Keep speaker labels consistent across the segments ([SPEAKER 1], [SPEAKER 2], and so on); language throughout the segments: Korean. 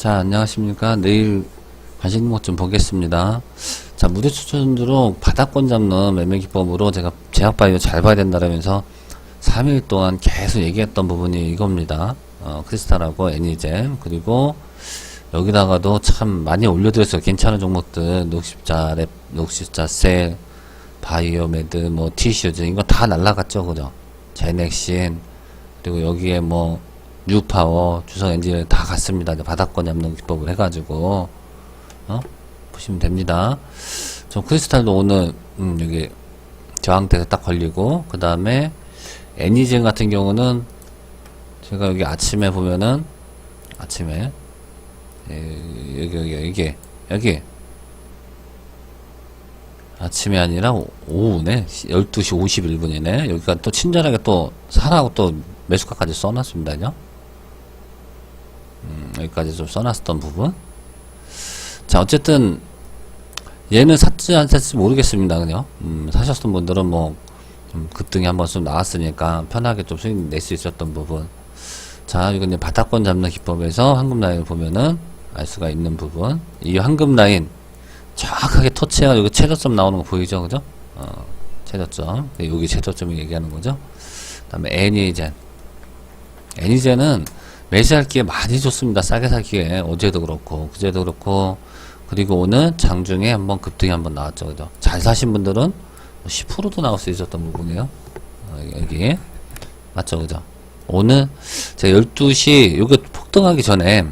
[SPEAKER 1] 자, 안녕하십니까. 내일 관심 것좀 보겠습니다. 자, 무대 추천으로 바닥권 잡는 매매 기법으로 제가 제약 바이오 잘 봐야 된다라면서 3일 동안 계속 얘기했던 부분이 이겁니다. 어, 크리스탈하고 애니젠, 그리고 여기다가도 참 많이 올려드렸어요. 괜찮은 종목들, 녹십자, 랩, 녹십자, 셀, 바이오 메드, 뭐, 티슈즈, 이거 다 날라갔죠. 그죠? 제넥신, 그리고 여기에 뭐, 뉴파워, 주성 엔진을 다 갔습니다. 바닥권 잡는 기법을 해가지고, 어? 보시면 됩니다. 저 크리스탈도 오늘, 음, 여기, 저항대에서 딱 걸리고, 그 다음에, 애니젠 같은 경우는, 제가 여기 아침에 보면은, 아침에, 에, 여기, 여기, 여기, 여기, 아침이 아니라 오- 오후네. 12시 51분이네. 여기가 또 친절하게 또 사라고 또 매수가까지 써놨습니다. 그죠? 음, 여기까지 좀 써놨었던 부분. 자, 어쨌든, 얘는 샀지 안 샀지 모르겠습니다. 그죠? 음, 사셨던 분들은 뭐, 음, 급등이 한번 좀 나왔으니까 편하게 좀 수익 낼 수 있었던 부분. 자, 이건 이제 바닥권 잡는 기법에서 황금 라인을 보면은 알 수가 있는 부분. 이 황금 라인, 정확하게 터치해가 여기 최저점 나오는 거 보이죠? 그죠? 어, 최저점. 네, 여기 최저점이 얘기하는 거죠. 그 다음에 애니젠. 애니젠은 매수할 기회 많이 좋습니다. 싸게 살 기회. 어제도 그렇고, 그제도 그렇고, 그리고 오늘 장중에 한번 급등이 한번 나왔죠. 그죠? 잘 사신 분들은 10%도 나올 수 있었던 부분이에요. 어, 여기. 맞죠? 그죠? 오늘 제가 12시, 요거 폭등하기 전에,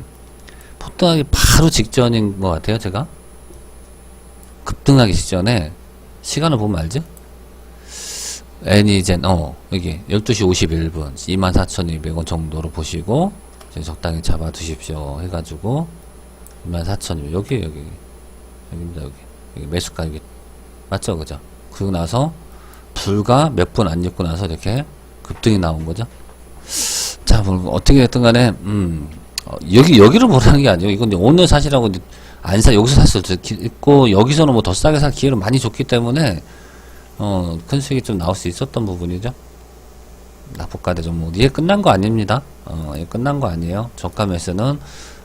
[SPEAKER 1] 폭등하기 바로 직전인 것 같아요. 제가. 급등하기 직전에 시간을 보면 알지? 애니젠 어 여기 12시 51분 24,200원 정도로 보시고 적당히 잡아 두십시오. 해가지고 24,200 여기 여기. 여기입니다 여기. 여기 매수가 여기 맞죠 그죠? 그리고 나서 불과 몇 분안 있고 나서 이렇게 급등이 나온 거죠? 자 뭐, 어떻게 됐든 간에 음 어, 여기 여기를 보라는 게 아니에요. 이건 오늘 사시라고 이제 안 사, 여기서 살 수도 있고, 여기서는 뭐 더 싸게 살 기회를 많이 줬기 때문에, 어, 큰 수익이 좀 나올 수 있었던 부분이죠. 납부가대 종목. 이게 끝난 거 아닙니다. 어, 이게 끝난 거 아니에요. 저가 매수는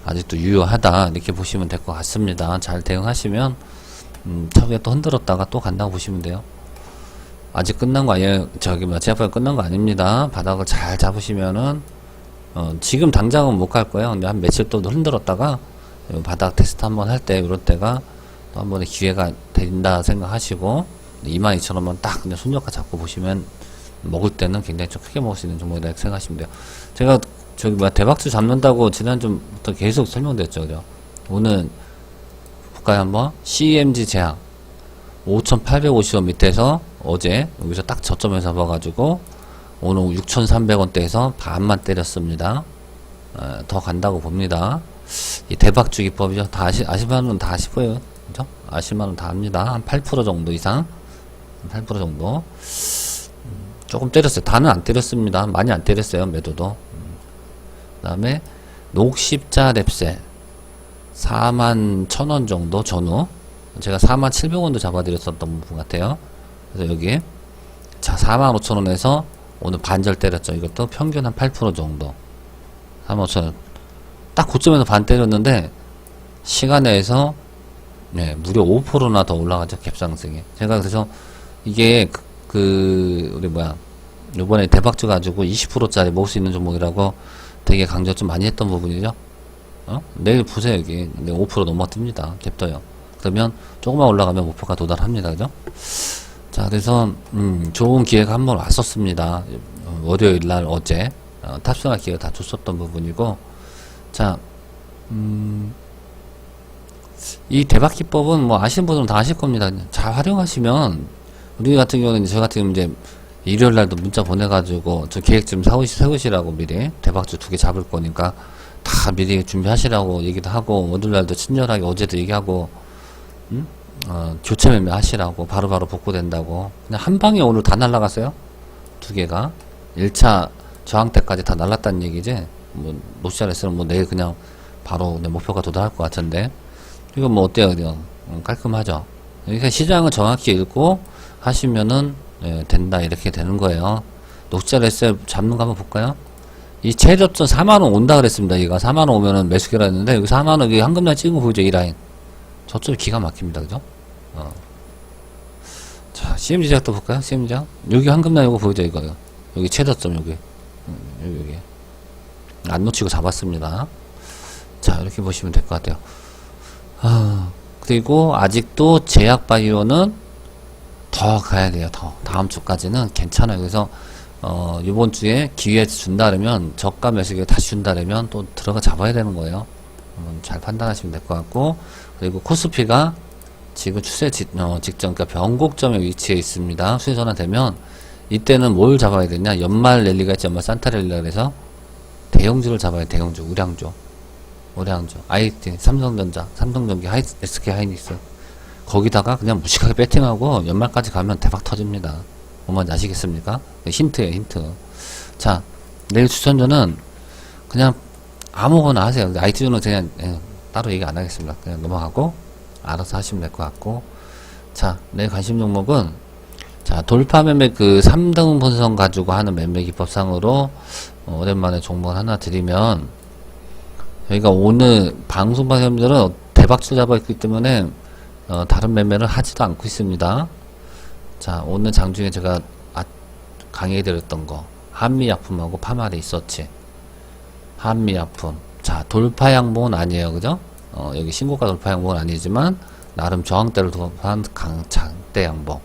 [SPEAKER 1] 아직도 유효하다. 이렇게 보시면 될 것 같습니다. 잘 대응하시면, 음, 차후에 또 흔들었다가 또 간다고 보시면 돼요. 아직 끝난 거 아니에요. 저기, 뭐, 제압발 끝난 거 아닙니다. 바닥을 잘 잡으시면은, 어, 지금 당장은 못 갈 거예요. 근데 한 며칠 또 흔들었다가, 요 바닥 테스트 한번 할 때 이럴 때가 또 한 번의 기회가 된다 생각하시고 22,000원만 딱 그냥 손절가 잡고 보시면 먹을 때는 굉장히 좀 크게 먹을 수 있는 종목이다 이렇게 생각하시면 돼요. 제가 저기 뭐 대박주 잡는다고 지난주부터 계속 설명드렸죠. 그죠? 오늘 볼까요 한번 CMG 제약 5,850원 밑에서 어제 여기서 딱 저점에서 잡아가지고 오늘 6,300원대에서 반만 때렸습니다. 어, 더 간다고 봅니다. 이 대박주 기법이죠. 다 아시, 아시면은 다 아실 거예요. 그죠? 아시면은 다 압니다. 한 8% 정도 이상. 8% 정도. 음, 조금 때렸어요. 다는 안 때렸습니다. 많이 안 때렸어요. 매도도. 음. 그 다음에, 녹십자 랩셀. 4만 1000원 정도 전후. 제가 4만 700원도 잡아드렸었던 부분 같아요. 그래서 여기. 자, 4만 5천원에서 오늘 반절 때렸죠. 이것도 평균 한 8% 정도. 4만 5천원. 딱 고점에서 반 때렸는데 시간에서 네, 무려 5%나 더 올라가죠 갭상승이 제가 그래서 이게 그, 그 우리 뭐야 요번에 대박주 가지고 20%짜리 먹을 수 있는 종목이라고 되게 강조 좀 많이 했던 부분이죠. 어? 내일 보세요 여기. 네, 5% 넘어뜨립니다. 갭떠요. 그러면 조금만 올라가면 목표가 도달합니다. 그죠? 자 그래서 음, 좋은 기회가 한 번 왔었습니다. 어, 월요일 날 어제. 어, 탑승할 기회가 다 줬었던 부분이고. 자, 음, 이 대박 기법은 뭐 아시는 분들은 다 아실 겁니다. 잘 활용하시면 우리 같은 경우는 저 같은 경우는 이제 일요일 날도 문자 보내가지고 저 계획 좀 세우시, 세우시라고 미리 대박주 두 개 잡을 거니까 다 미리 준비하시라고 얘기도 하고 월요일 날도 친절하게 어제도 얘기하고 음? 어, 교체 매매 하시라고 바로바로 복구된다고. 그냥 한 방에 오늘 다 날라갔어요? 두 개가? 1차 저항대까지 다 날랐다는 얘기지? 뭐 노시알에서는 뭐 내일 그냥 바로 내 목표가 도달할 것 같은데. 이건 뭐 어때요 그냥 음, 깔끔하죠? 그러니까 시장을 정확히 읽고 하시면은 예, 된다 이렇게 되는 거예요 녹시알 에스 잡는 거 한번 볼까요 이 최저점 4만원 온다 그랬습니다. 얘가 4만원 오면은 매수기라 했는데, 여기 4만원 여기 한금날 찍은 거 보이죠? 이 라인. 저쪽이 기가 막힙니다. 그죠? 어. 자, CM 제작 또 볼까요? CM 제작. 여기 한금날 이거 보이죠? 이거요. 여기 최저점 여기. 음, 여기, 여기. 안 놓치고 잡았습니다. 자, 이렇게 보시면 될 것 같아요. 아, 그리고 아직도 제약 바이오는 더 가야 돼요. 더. 다음 주까지는 괜찮아요. 그래서 어, 이번 주에 기회 준다 그러면 저가 매수기에 다시 준다 그러면 또 들어가 잡아야 되는 거예요. 음, 잘 판단하시면 될 것 같고 그리고 코스피가 지금 추세 직, 어, 직전 그러니까 변곡점에 위치해 있습니다. 수요 전환되면 이때는 뭘 잡아야 되냐? 연말 랠리가 있지 연말 산타 랠리라 그래서 대형주를 잡아야 돼, 대형주, 우량주. 우량주, IT, 삼성전자, 삼성전기, 하이, SK 하이닉스. 거기다가 그냥 무식하게 배팅하고 연말까지 가면 대박 터집니다. 뭔지 아시겠습니까? 네, 힌트예요, 힌트. 자, 내일 추천주는 그냥 아무거나 하세요. IT주는 그냥 예, 따로 얘기 안 하겠습니다. 그냥 넘어가고 알아서 하시면 될 것 같고. 자, 내일 관심 종목은 자, 돌파 매매 그 3등 분선 가지고 하는 매매 기법상으로 어, 오랜만에 종목 하나 드리면 저희가 오늘 방송 방송들은 대박줄 잡아 있기 때문에 어, 다른 매매를 하지도 않고 있습니다. 자, 오늘 장중에 제가 아, 강의해드렸던 거 한미약품하고 파마리 있었지. 한미약품. 자, 돌파 양봉은 아니에요, 그죠? 어, 여기 신고가 돌파 양봉은 아니지만 나름 저항대를 돌파한 강 장대 양봉.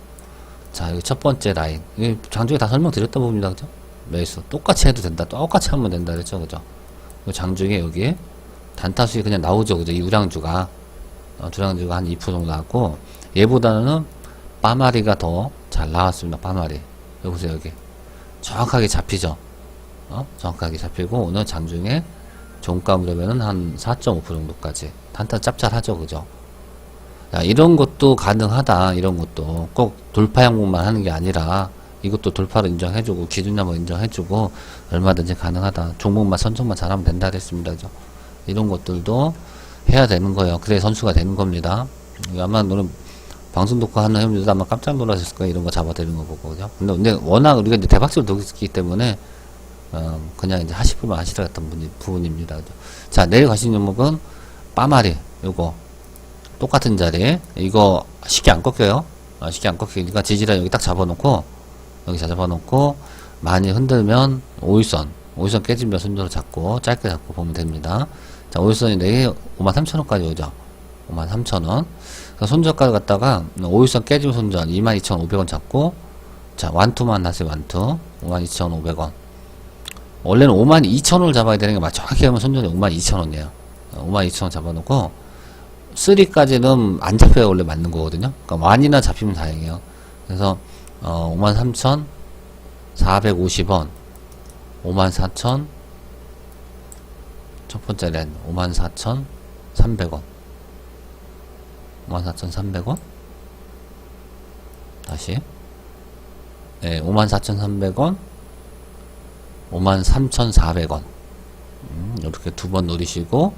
[SPEAKER 1] 자, 여기 첫 번째 라인. 이 장중에 다 설명드렸던 부분이다, 그죠? 매수. 똑같이 해도 된다. 똑같이 하면 된다, 그랬죠, 그죠? 요 장중에 여기 단타 수익 그냥 나오죠, 그죠? 이 우량주가. 어, 주량주가 한 2% 정도 나왔고, 얘보다는 빠마리가 더 잘 나왔습니다, 빠마리. 여기 보세요, 여기. 정확하게 잡히죠? 어? 정확하게 잡히고, 오늘 장중에 종가 무렵에는 한 4.5% 정도까지. 단타 짭짤하죠, 그죠? 야, 이런 것도 가능하다. 이런 것도 꼭 돌파 항목만 하는 게 아니라 이것도 돌파를 인정해주고 기준량을 인정해주고 얼마든지 가능하다. 종목만 선정만 잘하면 된다 그랬습니다. 그죠? 이런 것들도 해야 되는 거예요. 그래 선수가 되는 겁니다. 아마 오늘 방송 듣고 하는 회원들도 아마 깜짝 놀라셨을 거예요. 이런 거 잡아드리는 거 보고 그죠? 근데, 근데 워낙 우리가 이제 대박적으로 듣기 때문에 어, 그냥 이제 하시고만 하시라 했던 분이, 부분입니다. 자 내일 가신 종목은 빠마리 요거 똑같은 자리에 이거 쉽게 안 꺾여요. 아, 쉽게 안 꺾이니까 지지라 여기 딱 잡아놓고 여기 잡아놓고 많이 흔들면 오일선 오일선 깨지면 손절을 잡고 짧게 잡고 보면 됩니다. 자 오일선이 내일 53,000원까지 오죠. 53,000원. 손절가를 갖다가 오일선 깨지면 손절 22,500원 잡고 자 완투만 하세요 완투 52,500원. 원래는 52,000원을 잡아야 되는 게 맞. 정확히 하면 손절이 52,000원이에요. 52,000원 잡아놓고 3까지는 안 잡혀야 원래 맞는 거거든요. 그러니까 완이나 잡히면 다행이에요. 그래서 어, 53,450원, 54,000, 첫 번째 랜 54,300원, 54,300원, 다시, 네, 54,300원, 53,400원, 음, 이렇게 두번 노리시고,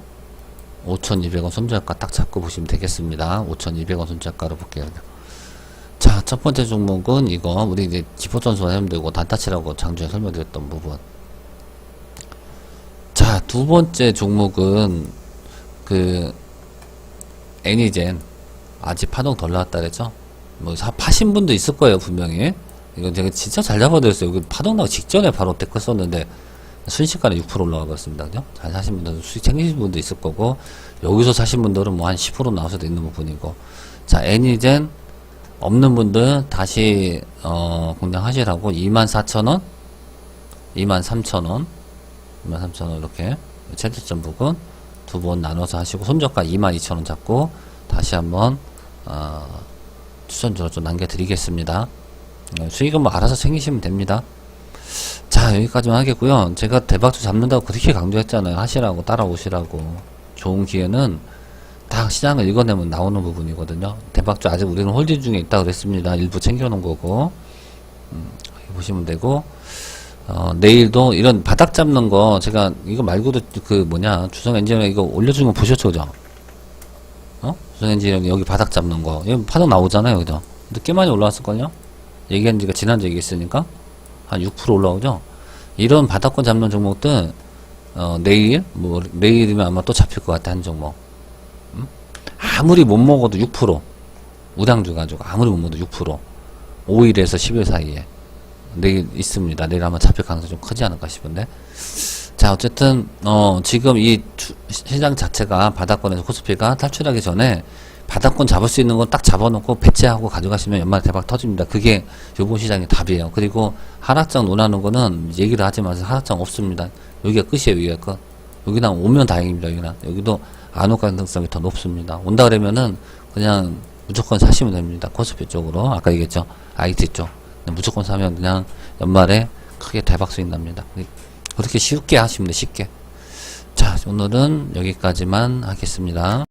[SPEAKER 1] 5,200원 손절가 딱 잡고 보시면 되겠습니다. 5,200원 손절가로 볼게요. 자, 첫 번째 종목은 이거 우리 이제 기포전수 회원들고 단타치라고 장주에 설명드렸던 부분. 자, 두 번째 종목은 그 애니젠 아직 파동 덜 나왔다 그랬죠? 뭐 사, 파신 분도 있을 거예요 분명히. 이거 제가 진짜 잘 잡아드렸어요. 이거 파동 나기 직전에 바로 댓글 썼는데 순식간에 6% 올라가 버렸습니다. 그죠? 잘 사신 분들은 수익 챙기신 분도 있을 거고, 여기서 사신 분들은 뭐 한 10% 나올 수도 있는 부분이고. 자, 애니젠 없는 분들 다시, 어, 공략하시라고 24,000원, 23,000원, 23,000원 이렇게 최저점 부분 두 번 나눠서 하시고, 손저가 22,000원 잡고, 다시 한번, 어, 추천주로 좀 남겨드리겠습니다. 어, 수익은 뭐 알아서 챙기시면 됩니다. 자 여기까지만 하겠고요. 제가 대박주 잡는다고 그렇게 강조했잖아요. 하시라고 따라오시라고. 좋은 기회는 딱 시장을 읽어내면 나오는 부분이거든요. 대박주 아직 우리는 홀딩 중에 있다고 그랬습니다. 일부 챙겨놓은 거고. 음, 보시면 되고 어, 내일도 이런 바닥 잡는 거 제가 이거 말고도 그 뭐냐 주성 엔지니어링 이거 올려준 거 보셨죠 그죠? 어? 주성 엔지니어링 여기 바닥 잡는 거. 여기 바닥 나오잖아요 그죠? 꽤 많이 올라왔을걸요? 얘기한 지가 지난주에 얘기했으니까? 한 6% 올라오죠? 이런 바닥권 잡는 종목들 어, 내일? 뭐 내일이면 아마 또 잡힐 것 같아 한 종목. 음? 아무리 못 먹어도 6% 우량주 가지고 아무리 못 먹어도 6% 5일에서 10일 사이에 내일 있습니다. 내일 아마 잡힐 가능성이 좀 크지 않을까 싶은데. 자, 어쨌든, 어, 지금 이 추- 시장 자체가 바닥권에서 코스피가 탈출하기 전에 바닥권 잡을 수 있는 건 딱 잡아놓고 배치하고 가져가시면 연말 대박 터집니다. 그게 요번 시장의 답이에요. 그리고 하락장 논하는 거는 얘기를 하지 마세요. 하락장 없습니다. 여기가 끝이에요, 여기가 끝. 여기나 오면 다행입니다, 여기나. 여기도 안 올 가능성이 더 높습니다. 온다 그러면은 그냥 무조건 사시면 됩니다. 코스피 쪽으로. 아까 얘기했죠. IT 쪽. 무조건 사면 그냥 연말에 크게 대박 수익 납니다. 그렇게 쉽게 하시면 돼, 쉽게. 자, 오늘은 여기까지만 하겠습니다.